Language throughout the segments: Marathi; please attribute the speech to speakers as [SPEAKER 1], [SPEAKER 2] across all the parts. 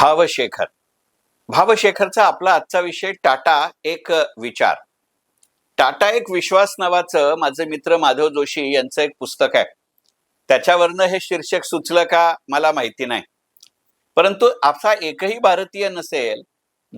[SPEAKER 1] भावशेखर. भावशेखरचा आपला आजचा विषय टाटा एक विचार. टाटा एक विश्वास नावाचं माझे मित्र माधव जोशी यांचं एक पुस्तक आहे. त्याच्यावरनं हे शीर्षक सुचलं का मला माहिती नाही. परंतु असा एकही भारतीय नसेल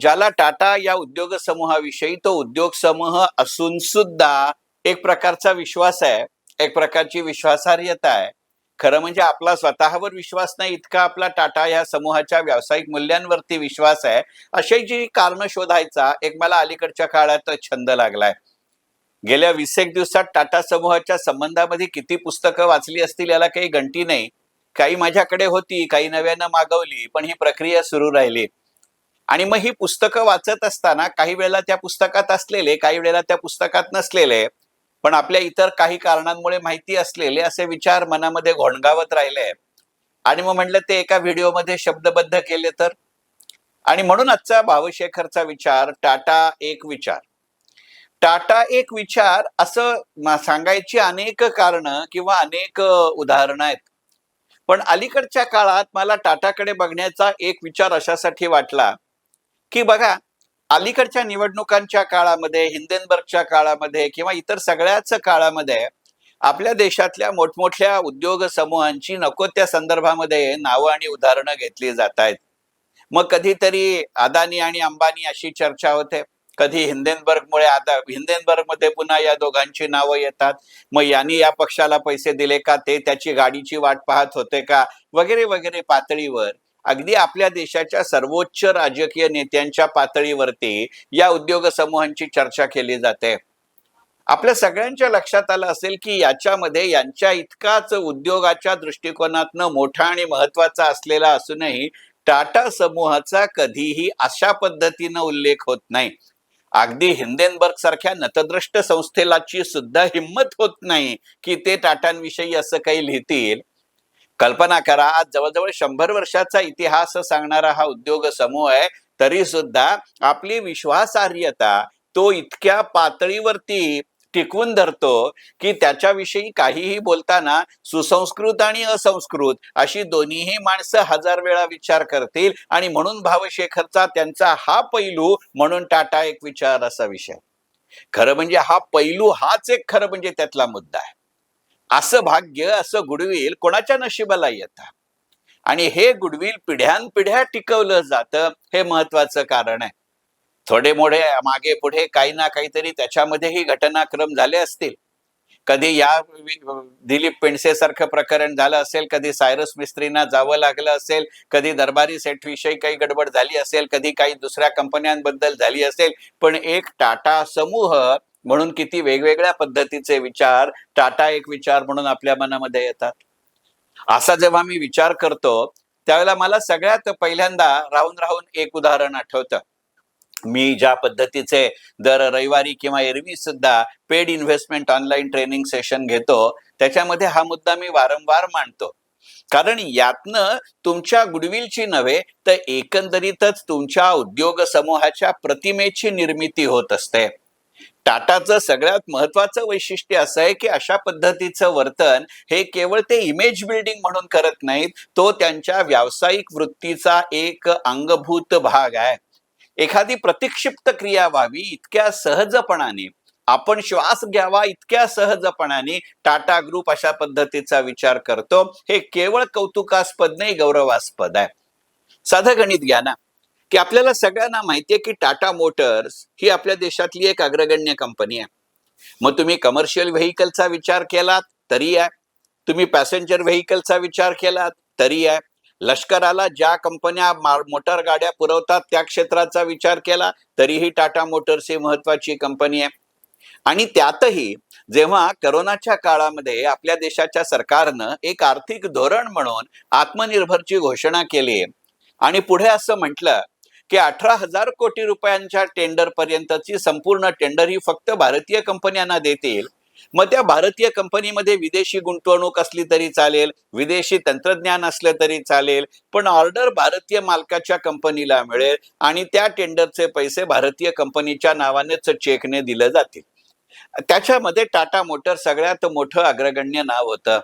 [SPEAKER 1] ज्याला टाटा या उद्योग समूहाविषयी तो उद्योग समूह असून सुद्धा एक प्रकारचा विश्वास आहे एक प्रकारची विश्वासार्हता आहे. खरं म्हणजे आपला स्वतःवर विश्वास नाही इतका आपला टाटा या समूहाच्या व्यावसायिक मूल्यांवरती विश्वास आहे. अशी जी कारण शोधायचा एक मला अलीकडच्या काळात छंद लागलाय. गेल्या वीस एक दिवसात टाटा समूहाच्या संबंधामध्ये किती पुस्तकं वाचली असतील याला काही गंटी नाही. काही माझ्याकडे होती काही नव्यानं मागवली पण ही प्रक्रिया सुरू राहिली. आणि मग ही पुस्तकं वाचत असताना काही वेळेला त्या पुस्तकात असलेले काही वेळेला त्या पुस्तकात नसलेले पण आपल्या इतर काही कारणांमुळे माहिती असलेले असे विचार मनामध्ये घोणगावत राहिले. आणि मग म्हटलं ते एका व्हिडिओमध्ये शब्दबद्ध केले तर? आणि म्हणून आजचा भावशेखरचा विचार टाटा एक विचार. टाटा एक विचार असं सांगायची अनेक कारण किंवा अनेक उदाहरणं आहेत. पण अलीकडच्या काळात मला टाटाकडे बघण्याचा एक विचार अशासाठी वाटला की बघा अलीकडच्या निवडणुकांच्या काळामध्ये हिंदेनबर्गच्या काळामध्ये किंवा इतर सगळ्याच काळामध्ये आपल्या देशातल्या मोठमोठ्या उद्योग समूहांची नको त्या संदर्भामध्ये नावं आणि उदाहरणं घेतली जात आहेत मग कधीतरी अदानी आणि अंबानी अशी चर्चा होते. कधी हिंदेनबर्गमुळे आता हिंदेनबर्गमध्ये पुन्हा या दोघांची नावं येतात. मग यांनी या पक्षाला पैसे दिले का? ते त्याची गाडीची वाट पाहत होते का? वगैरे वगैरे पातळीवर अगदी आपल्या देशाच्या सर्वोच्च राजकीय नेत्यांच्या पातळीवरती या उद्योग समूहांची चर्चा केली जाते. आपल्या सगळ्यांच्या लक्षात आलं असेल की याच्यामध्ये यांच्या इतकाच उद्योगाच्या दृष्टिकोनातनं मोठा आणि महत्त्वाचा असलेला असूनही टाटा समूहाचा कधीही अशा पद्धतीनं उल्लेख होत नाही. अगदी हिंदेनबर्ग सारख्या नतद्रष्ट संस्थेलाची सुद्धा हिंमत होत नाही की ते टाटांविषयी असं काही लिहितील. कल्पना करा आज जवळजवळ शंभर वर्षाचा इतिहास सांगणारा हा उद्योग समूह आहे तरी सुद्धा आपली विश्वासार्हता तो इतक्या पातळीवरती टिकवून धरतो की त्याच्याविषयी काहीही बोलताना सुसंस्कृत आणि असंस्कृत अशी दोन्हीही माणसं हजार वेळा विचार करतील आणि म्हणून भावशेखरचा त्यांचा हा पैलू म्हणून टाटा एक विचार असा विषय. खरं म्हणजे हा पैलू हाच एक खरं म्हणजे त्यातला मुद्दा आहे. असं भाग्य असं गुडविल कोणाच्या नशिबाला येतं? आणि हे गुडविल पिढ्यानपिढ्या टिकवलं जातं हे महत्वाचं कारण आहे. थोडे मोठे मागे पुढे काही ना काहीतरी त्याच्यामध्येही घटनाक्रम झाले असतील. कधी या दिलीप पेंडसे सारखं प्रकरण झालं असेल कधी सायरस मिस्त्रींना जावं लागलं असेल कधी दरबारी सेट विषयी काही गडबड झाली असेल कधी काही दुसऱ्या कंपन्यांबद्दल झाली असेल पण एक टाटा समूह म्हणून किती वेगवेगळ्या पद्धतीचे विचार टाटा एक विचार म्हणून आपल्या मनामध्ये येतात. असा जेव्हा मी विचार करतो त्यावेळेला मला सगळ्यात पहिल्यांदा राहून राहून एक उदाहरण आठवतं. मी ज्या पद्धतीचे दर रविवारी किंवा एरवी सुद्धा paid investment online training session घेतो त्याच्यामध्ये हा मुद्दा मी वारंवार मांडतो. कारण यातनं तुमच्या गुडविलची नव्हे तर एकंदरीतच तुमच्या उद्योग समूहाच्या प्रतिमेची निर्मिती होत असते. टाटाचं सगळ्यात महत्वाचं वैशिष्ट्य असं आहे की अशा पद्धतीचं वर्तन हे केवळ ते इमेज बिल्डिंग म्हणून करत नाहीत तो त्यांच्या व्यावसायिक वृत्तीचा एक अंगभूत भाग आहे. एखादी प्रतिक्षिप्त क्रिया व्हावी इतक्या सहजपणाने आपण श्वास घ्यावा इतक्या सहजपणाने टाटा ग्रुप अशा पद्धतीचा विचार करतो हे केवळ कौतुकास्पद नाही गौरवास्पद आहे. साधं गणित घ्या ना. की आपल्याला सगळ्यांना माहितीये की टाटा मोटर्स ही आपल्या देशातली एक अग्रगण्य कंपनी आहे. मग तुम्ही कमर्शियल व्हेकलचा विचार केलात तरी आहे. तुम्ही पॅसेंजर व्हेकलचा विचार केलात तरी आहे. लष्कराला ज्या कंपन्या मोटार गाड्या पुरवतात त्या क्षेत्राचा विचार केला तरीही टाटा मोटर्स ही महत्वाची कंपनी आहे. आणि त्यातही जेव्हा करोनाच्या काळामध्ये आपल्या देशाच्या सरकारनं एक आर्थिक धोरण म्हणून आत्मनिर्भरची घोषणा केली आणि पुढे असं म्हटलं की अठरा हजार कोटी रुपयांच्या टेंडर पर्यंतची संपूर्ण टेंडर ही फक्त भारतीय कंपन्यांना देतील मग त्या भारतीय कंपनीमध्ये विदेशी गुंतवणूक असली तरी चालेल विदेशी तंत्रज्ञान असलं तरी चालेल पण ऑर्डर भारतीय मालकाच्या कंपनीला मिळेल आणि त्या टेंडरचे पैसे भारतीय कंपनीच्या नावानेच चेकने दिले जातील. त्याच्यामध्ये टाटा मोटर सगळ्यात मोठं अग्रगण्य नाव होतं.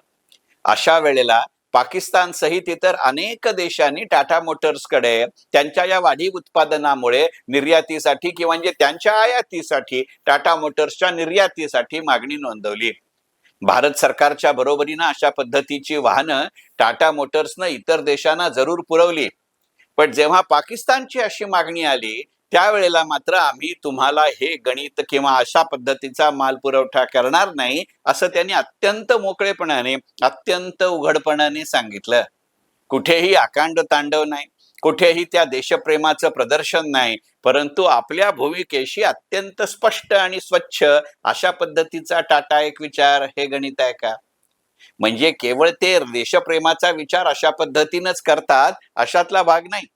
[SPEAKER 1] अशा वेळेला पाकिस्तान सहित इतर अनेक देशांनी टाटा मोटर्सकडे त्यांच्या या वाढीव उत्पादनामुळे निर्यातीसाठी किंवा म्हणजे त्यांच्या आयातीसाठी टाटा मोटर्सच्या निर्यातीसाठी मागणी नोंदवली. भारत सरकारच्या बरोबरीनं अशा पद्धतीची वाहनं टाटा मोटर्सनं इतर देशांना जरूर पुरवली. पण जेव्हा पाकिस्तानची अशी मागणी आली त्यावेळेला मात्र आम्ही तुम्हाला हे गणित किंवा अशा पद्धतीचा माल पुरवठा करणार नाही असं त्यांनी अत्यंत मोकळेपणाने अत्यंत उघडपणाने सांगितलं. कुठेही आकांड तांडव नाही कुठेही त्या देशप्रेमाचं प्रदर्शन नाही परंतु आपल्या भूमिकेशी अत्यंत स्पष्ट आणि स्वच्छ अशा पद्धतीचा टाटा एक विचार हे गणित आहे का? म्हणजे केवळ ते देशप्रेमाचा विचार अशा पद्धतीनंच करतात अशातला भाग नाही.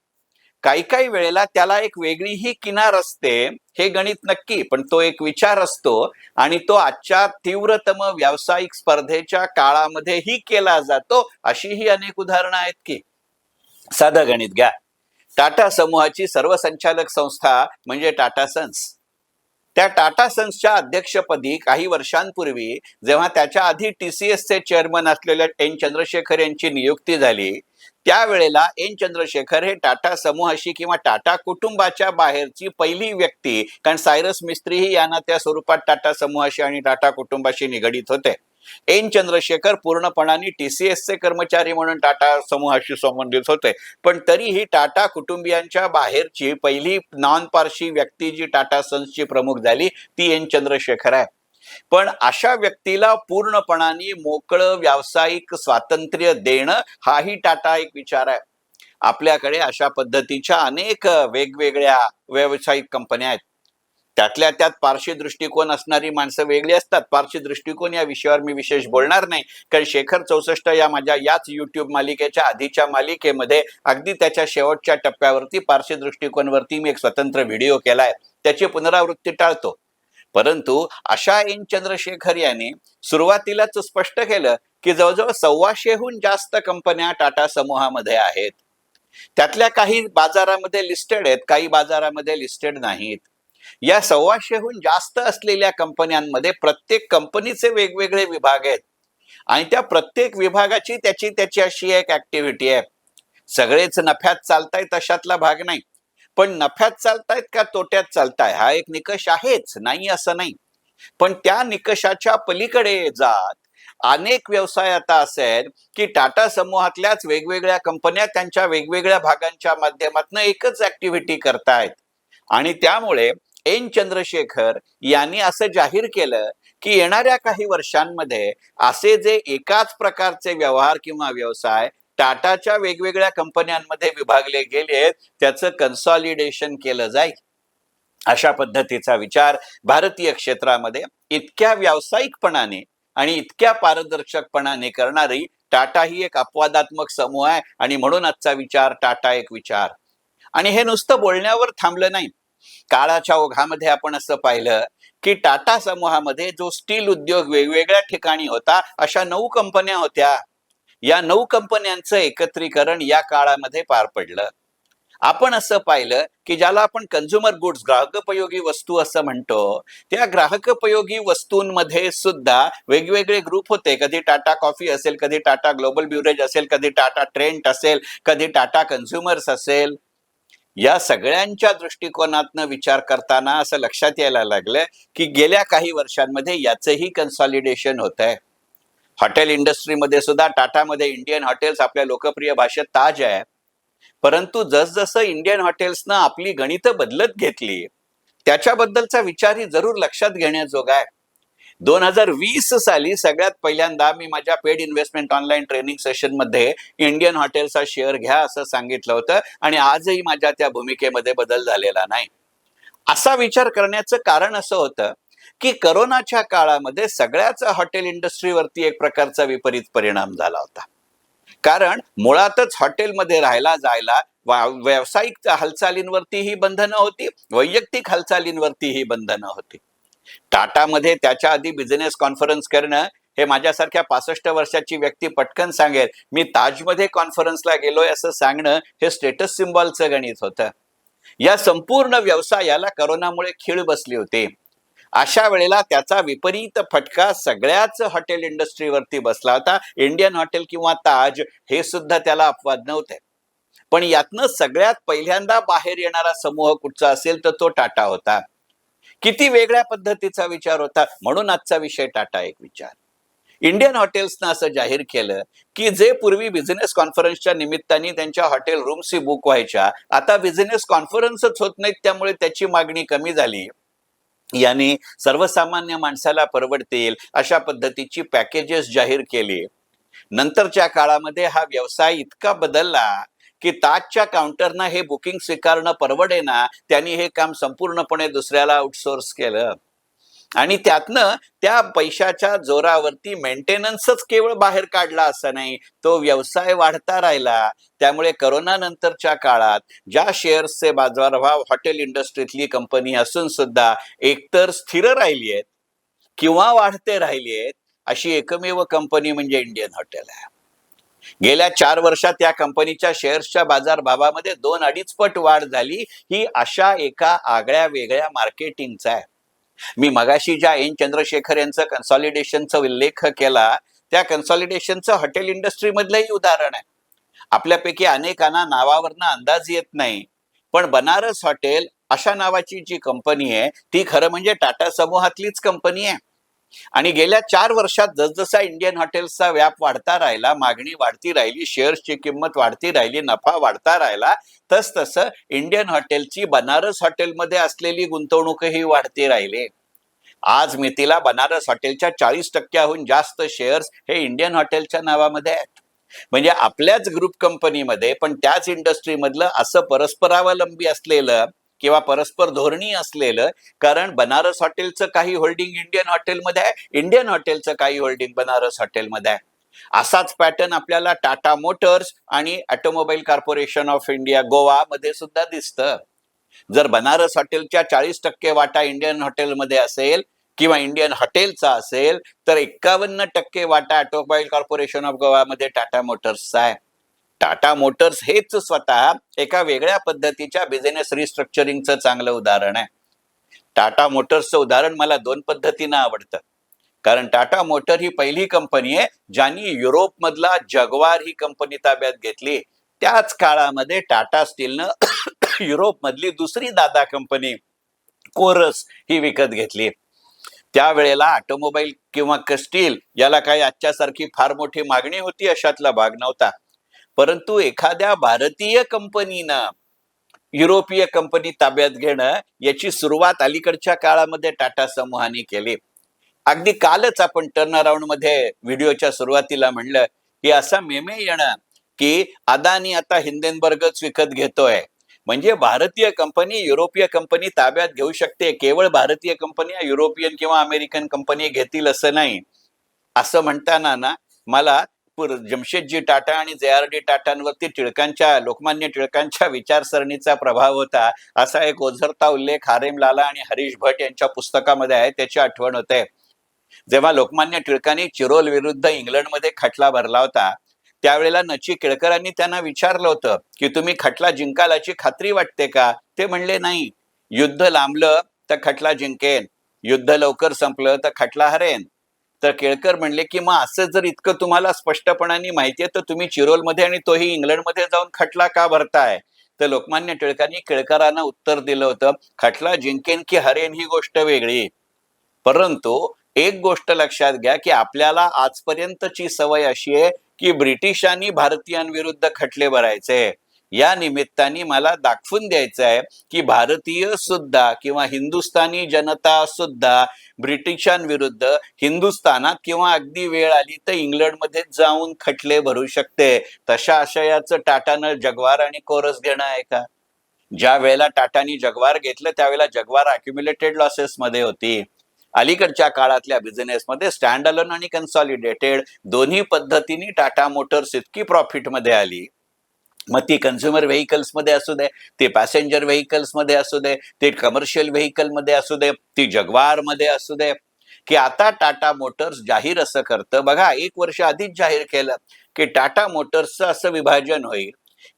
[SPEAKER 1] काही काही वेळेला त्याला एक वेगळीही किनार असते हे गणित नक्की पण तो एक विचार असतो आणि तो आजच्या तीव्रतम व्यावसायिक स्पर्धेच्या काळामध्येही केला जातो. अशीही अनेक उदाहरणं आहेत की. साधं गणित घ्या. टाटा समूहाची सर्व संचालक संस्था म्हणजे टाटा सन्स. त्या टाटा सन्सच्या अध्यक्षपदी काही वर्षांपूर्वी जेव्हा त्याच्या आधी टी सी एसचे चेअरमन असलेल्या एन चंद्रशेखर यांची नियुक्ती झाली त्यावेळेला एन चंद्रशेखर हे टाटा समूहाशी किंवा टाटा कुटुंबाच्या बाहेरची पहिली व्यक्ती कारण सायरस मिस्त्रीही यांना त्या स्वरूपात टाटा समूहाशी आणि टाटा कुटुंबाशी निगडीत होते. एन चंद्रशेखर पूर्णपणाने टीसीएसचे कर्मचारी म्हणून टाटा समूहाशी संबंधित होते. पण तरीही टाटा कुटुंबियांच्या बाहेरची पहिली नॉन पारशी व्यक्ती जी टाटा सन्सची प्रमुख झाली ती एन चंद्रशेखर आहे. पण अशा व्यक्तीला पूर्णपणाने मोकळं व्यावसायिक स्वातंत्र्य देणं हाही टाटा एक विचार आहे. आपल्याकडे अशा पद्धतीच्या अनेक वेगवेगळ्या व्यावसायिक कंपन्या आहेत. त्यातल्या त्यात पारशी दृष्टिकोन असणारी माणसं वेगळी असतात. पारशी दृष्टिकोन या विषयावर मी विशेष बोलणार नाही. कारण शेखर चौसष्ट या माझ्या याच युट्यूब मालिकेच्या आधीच्या मालिकेमध्ये अगदी त्याच्या शेवटच्या टप्प्यावरती पारशी दृष्टिकोनवरती मी एक स्वतंत्र व्हिडिओ केलाय. त्याची पुनरावृत्ती टाळतो. परंतु अशा एन चंद्रशेखर यांनी सुरुवातीलाच स्पष्ट केलं की जवळजवळ सव्वाशेहून जास्त कंपन्या टाटा समूहामध्ये आहेत. त्यातल्या काही बाजारामध्ये लिस्टेड आहेत काही बाजारामध्ये लिस्टेड नाहीत. या सव्वाशेहून जास्त असलेल्या कंपन्यांमध्ये प्रत्येक कंपनीचे वेगवेगळे विभाग आहेत. आणि त्या प्रत्येक विभागाची त्याची त्याची अशी एक ऍक्टिव्हिटी आहे. सगळेच नफ्यात चालतायत अशातला भाग नाही. पण नफ्यात चालतायत का तोट्यात चालताय? हा एक निकष आहेच. नाही असं नाही. पण त्या निकषाच्या पलीकडे जात अनेक व्यवसाय आता असे आहेत की टाटा समूहातल्याच वेगवेगळ्या कंपन्या त्यांच्या वेगवेगळ्या भागांच्या माध्यमातून एकच ऍक्टिव्हिटी करतायत. आणि त्यामुळे एन चंद्रशेखर यांनी असं जाहीर केलं की येणाऱ्या काही वर्षांमध्ये असे जे एकाच प्रकारचे व्यवहार किंवा व्यवसाय टाटाच्या वेगवेगळ्या कंपन्यांमध्ये विभागले गेले त्याचं कन्सॉलिडेशन केलं जाईल. अशा पद्धतीचा विचार भारतीय क्षेत्रामध्ये इतक्या व्यावसायिकपणाने आणि इतक्या पारदर्शकपणाने करणारी टाटा ही एक अपवादात्मक समूह आहे आणि म्हणून आजचा विचार टाटा एक विचार. आणि हे नुसतं बोलण्यावर थांबलं नाही. काळाच्या ओघामध्ये आपण असं पाहिलं की टाटा समूहामध्ये जो स्टील उद्योग वेगवेगळ्या ठिकाणी होता अशा नऊ कंपन्या होत्या. या नऊ कंपन्यांचं एकत्रीकरण या काळामध्ये पार पडलं. आपण असं पाहिलं की ज्याला आपण कन्झ्युमर गुड्स ग्राहकोपयोगी वस्तू असं म्हणतो त्या ग्राहकोपयोगी वस्तूंमध्ये सुद्धा वेगवेगळे ग्रुप होते. कधी टाटा कॉफी असेल कधी टाटा ग्लोबल ब्युरेज असेल कधी टाटा ट्रेंट असेल कधी टाटा कन्झ्युमर्स असेल. या सगळ्यांच्या दृष्टिकोनातनं विचार करताना असं लक्षात यायला लागलं की गेल्या काही वर्षांमध्ये याचंही कन्सॉलिडेशन होत आहे हॉटेल इंडस्ट्रीमध्ये सुद्धा टाटामध्ये इंडियन हॉटेल्स आपल्या लोकप्रिय भाषेत ताज आहे. परंतु जसजसं इंडियन हॉटेल्सनं आपली गणितं बदलत घेतली त्याच्याबद्दलचा विचारही जरूर लक्षात घेण्याजोगा आहे. दोन हजार वीस साली सगळ्यात पहिल्यांदा मी माझ्या पेड इन्व्हेस्टमेंट ऑनलाईन ट्रेनिंग सेशनमध्ये इंडियन हॉटेलचा शेअर घ्या असं सांगितलं होतं आणि आजही माझ्या त्या भूमिकेमध्ये बदल झालेला नाही. असा विचार करण्याचं कारण असं होतं की करोनाच्या काळामध्ये सगळ्याच हॉटेल इंडस्ट्रीवरती एक प्रकारचा विपरीत परिणाम झाला होता. कारण मुळातच हॉटेलमध्ये राहायला जायला वा- व्यावसायिक हालचालींवरतीही बंधनं होती वैयक्तिक हालचालींवरतीही बंधनं होती. टाटामध्ये त्याच्या आधी बिझनेस कॉन्फरन्स करणं हे माझ्यासारख्या पासष्ट वर्षाची व्यक्ती पटकन सांगेल. मी ताजमध्ये कॉन्फरन्सला गेलोय असं सांगणं हे स्टेटस सिम्बॉलचं गणित होतं. या संपूर्ण व्यवसायाला करोनामुळे खीळ बसली होती. अशा वेळेला त्याचा विपरीत फटका सगळ्याच हॉटेल इंडस्ट्रीवरती बसला होता. इंडियन हॉटेल किंवा ताज हे सुद्धा त्याला अपवाद नव्हते. पण यातनं सगळ्यात पहिल्यांदा बाहेर येणारा समूह कुठचा असेल तर तो टाटा होता. किती वेगळ्या पद्धतीचा विचार होता? म्हणून आजचा विषय टाटा एक विचार. इंडियन हॉटेल्सनं असं जाहीर केलं की जे पूर्वी बिझनेस कॉन्फरन्सच्या निमित्ताने त्यांच्या हॉटेल रूम्स बुक व्हायच्या आता बिझनेस कॉन्फरन्सच होत नाहीत त्यामुळे त्याची मागणी कमी झाली. यांनी सर्वसामान्य माणसाला परवडतील अशा पद्धतीची पॅकेजेस जाहीर केली. नंतरच्या काळामध्ये हा व्यवसाय इतका बदलला की ताजच्या काउंटरनं हे बुकिंग स्वीकारणं परवडे ना त्यांनी हे काम संपूर्णपणे दुसऱ्याला आउटसोर्स केलं. आणि त्यातनं त्या पैशाच्या जोरावरती मेंटेनन्सच केवळ बाहेर काढला असं नाही तो व्यवसाय वाढता राहिला. त्यामुळे करोना नंतरच्या काळात ज्या शेअर्सचे बाजारभाव हॉटेल इंडस्ट्रीतली कंपनी असून सुद्धा एकतर स्थिर राहिली आहेत किंवा वाढते राहिली आहेत अशी एकमेव कंपनी म्हणजे इंडियन हॉटेल आहे. गेल्या चार वर्षात या कंपनीच्या शेअर्सच्या बाजारभावामध्ये दोन अडीच पट वाढ झाली. ही अशा एका आगळ्या वेगळ्या मार्केटिंगचा आहे. मी मगाशी ज्या एन चंद्रशेखर यांचं कन्सॉलिडेशनचा उल्लेख केला त्या कन्सॉलिडेशनचं हॉटेल इंडस्ट्रीमधलंही उदाहरण आहे. आपल्यापैकी अनेकांना नावावरनं अंदाज येत नाही. पण बनारस हॉटेल अशा नावाची जी कंपनी आहे ती खरं म्हणजे टाटा समूहातलीच कंपनी आहे. आणि गेल्या चार वर्षात जसजसा इंडियन हॉटेल्सचा व्याप वाढता राहिला मागणी वाढती राहिली शेअर्सची किंमत वाढती राहिली नफा वाढता राहिला तस तसं इंडियन हॉटेलची बनारस हॉटेलमध्ये असलेली गुंतवणूकही वाढती राहिली. आज मितीला बनारस हॉटेलच्या चाळीस टक्क्याहून जास्त शेअर्स हे इंडियन हॉटेलच्या नावामध्ये आहेत. म्हणजे आपल्याच ग्रुप कंपनीमध्ये पण त्याच इंडस्ट्रीमधलं असं परस्परावलंबी असलेलं किंवा परस्पर धोरणी असलेलं कारण बनारस हॉटेलचं काही होल्डिंग इंडियन हॉटेलमध्ये आहे इंडियन हॉटेलचं काही होल्डिंग बनारस हॉटेलमध्ये आहे. असाच पॅटर्न आपल्याला टाटा मोटर्स आणि Automobile Corporation of India Goa मध्ये सुद्धा दिसतं. जर बनारस हॉटेलच्या चाळीस टक्के वाटा इंडियन हॉटेलमध्ये असेल किंवा इंडियन हॉटेलचा असेल तर एक्कावन्न टक्के वाटा ऑटोमोबाईल कॉर्पोरेशन ऑफ गोवामध्ये टाटा मोटर्सचा आहे. टाटा मोटर्स हेच स्वतः एका वेगळ्या पद्धतीच्या बिझनेस रिस्ट्रक्चरिंगचं चांगलं उदाहरण आहे. टाटा मोटर्सचं उदाहरण मला दोन पद्धतीनं आवडतं. कारण टाटा मोटर ही पहिली कंपनी आहे ज्यांनी युरोप मधला जगवार ही कंपनी ताब्यात घेतली. त्याच काळामध्ये टाटा स्टीलनं युरोपमधली दुसरी दादा कंपनी कोरस ही विकत घेतली. त्यावेळेला ऑटोमोबाईल किंवा स्टील याला काही आजच्यासारखी फार मोठी मागणी होती अशातला भाग नव्हता. परंतु एखाद्या भारतीय कंपनीनं युरोपीय कंपनी ताब्यात घेणं याची सुरुवात अलीकडच्या काळामध्ये टाटा समूहाने केली. अगदी कालच आपण टर्न अराउंडमध्ये व्हिडिओच्या सुरुवातीला म्हणलं की असा मेमे येणं की अदानी आता हिंदेनबर्गच विकत घेतोय. म्हणजे भारतीय कंपनी युरोपीय कंपनी ताब्यात घेऊ शकते. केवळ भारतीय कंपनी युरोपियन किंवा अमेरिकन कंपनी घेतील असं नाही. असं म्हणताना ना मला जमशेदजी टाटा आणि जे आर डी टाटांवरती टिळकांच्या लोकमान्य टिळकांच्या विचारसरणीचा प्रभाव होता असा एक ओझरता उल्लेख हारेम लाला आणि हरीश भट यांच्या पुस्तकामध्ये आहे त्याची आठवण होते. जेव्हा लोकमान्य टिळकांनी चिरोल विरुद्ध इंग्लंडमध्ये खटला भरला होता त्यावेळेला नची केळकरांनी त्यांना विचारलं होतं की तुम्ही खटला जिंकालाची खात्री वाटते का? ते म्हणले नाही. युद्ध लांबलं तर खटला जिंकेन. युद्ध लवकर संपलं तर खटला हरेन. तर केळकर म्हणले की मग असं जर इतकं तुम्हाला स्पष्टपणाने माहितीये तर तुम्ही चिरोलमध्ये आणि तोही इंग्लंडमध्ये जाऊन खटला का भरताय? तर लोकमान्य टिळकांनी केळकरांना उत्तर दिलं होतं खटला जिंकेन की हरेन ही गोष्ट वेगळी. परंतु एक गोष्ट लक्षात घ्या की आपल्याला आजपर्यंतची सवय अशी आहे की ब्रिटिशांनी भारतीयांविरुद्ध खटले भरायचे. या निमित्ताने मला दाखवून द्यायचं आहे की भारतीय सुद्धा किंवा हिंदुस्थानी जनता सुद्धा ब्रिटिशांविरुद्ध हिंदुस्थानात किंवा अगदी वेळ आली तर इंग्लंडमध्ये जाऊन खटले भरू शकते. तशा आशयाचं टाटानं जगवार आणि कोरस घेणं आहे का? ज्या वेळेला टाटानी जगवार घेतलं त्यावेळेला जगवार अक्युम्युलेटेड लॉसेस मध्ये होती. अलीकडच्या काळातल्या बिझनेसमध्ये स्टँड अलोन आणि कन्सॉलिडेटेड दोन्ही पद्धतीने टाटा मोटर्स इतकी प्रॉफिटमध्ये आली. मग ती कन्झ्युमर व्हेकल्समध्ये असू दे ते पॅसेंजर व्हेकल्समध्ये असू दे ते कमर्शियल व्हेकलमध्ये असू दे ती जगवारमध्ये असू दे की आता टाटा मोटर्स जाहीर असं करतं. बघा एक वर्ष आधीच जाहीर केलं की टाटा मोटर्सचं असं विभाजन होईल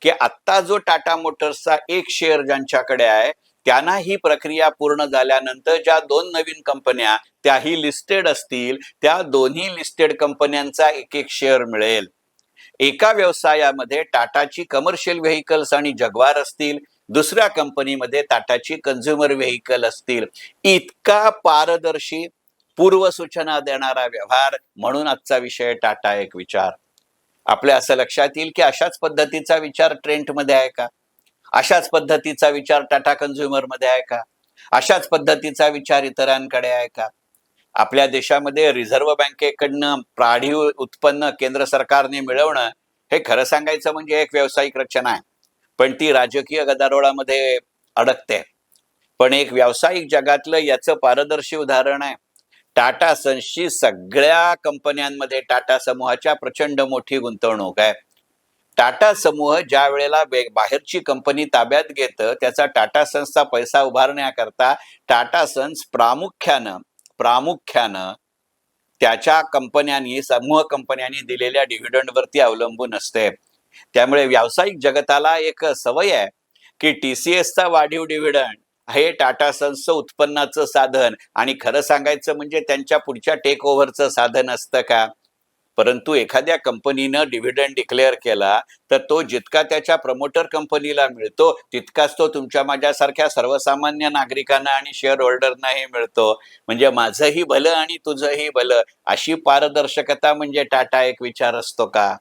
[SPEAKER 1] की आत्ता जो टाटा मोटर्सचा एक शेअर ज्यांच्याकडे आहे त्यांना ही प्रक्रिया पूर्ण झाल्यानंतर ज्या दोन नवीन कंपन्या त्याही लिस्टेड असतील त्या दोन्ही लिस्टेड कंपन्यांचा एक एक शेअर मिळेल. एका व्यवसायामध्ये टाटाची कमर्शियल व्हेकल्स आणि जगवार असतील दुसऱ्या कंपनीमध्ये टाटाची कन्झ्युमर व्हेकल असतील. इतका पारदर्शी पूर्वसूचना देणारा व्यवहार म्हणून आजचा विषय टाटा एक विचार. आपल्या असं लक्षात येईल की अशाच पद्धतीचा विचार ट्रेंटमध्ये आहे का? अशाच पद्धतीचा विचार टाटा कन्झ्युमरमध्ये आहे का? अशाच पद्धतीचा विचार इतरांकडे आहे का? आपल्या देशामध्ये रिझर्व्ह बँकेकडनं प्राढीव उत्पन्न केंद्र सरकारने मिळवणं हे खरं सांगायचं म्हणजे एक व्यावसायिक रचना आहे. पण ती राजकीय गदारोळामध्ये अडकते. पण एक व्यावसायिक जगातलं याचं पारदर्शी उदाहरण आहे. टाटा सन्सची सगळ्या कंपन्यांमध्ये टाटा समूहाच्या प्रचंड मोठी गुंतवणूक आहे. टाटा समूह ज्या वेळेला बाहेरची कंपनी ताब्यात घेतं त्याचा टाटा सन्सचा पैसा उभारण्याकरता टाटा सन्स प्रामुख्यानं प्रामुख्यानं त्याच्या कंपन्यांनी समूह कंपन्यांनी दिलेल्या डिव्हिडंडवरती अवलंबून असते. त्यामुळे व्यावसायिक जगताला एक सवय आहे की टी सी एसचा वाढीव डिव्हिडंड हे टाटा सन्सचं उत्पन्नाचं साधन आणि खरं सांगायचं म्हणजे त्यांच्या पुढच्या टेक ओव्हरचं साधन असतं का? परंतु एखाद्या कंपनीनं डिव्हिडंड डिक्लेअर केला तर तो जितका त्याच्या प्रमोटर कंपनीला मिळतो तितकाच तो तुमच्या माझ्यासारख्या सर्वसामान्य नागरिकांना आणि शेअर होल्डरनाही मिळतो. म्हणजे माझंही भलं आणि तुझंही भलं अशी पारदर्शकता म्हणजे टाटा एक विचार असतो का?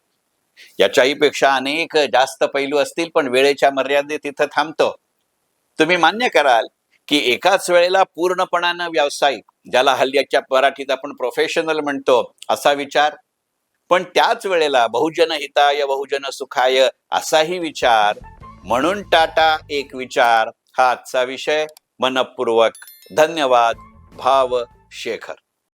[SPEAKER 1] याच्याही पेक्षा अनेक जास्त पैलू असतील पण वेळेच्या मर्यादेत तिथं थांबतो. तुम्ही मान्य कराल की एकाच वेळेला पूर्णपणानं व्यावसायिक ज्याला हल्ल्याच्या मराठीत आपण प्रोफेशनल म्हणतो असा विचार पण त्याच वेळेला बहुजन हिताय बहुजन सुखाय असाही विचार. म्हणून टाटा एक विचार. हा आजचा विषय. मनपूर्वक धन्यवाद. भाव शेखर.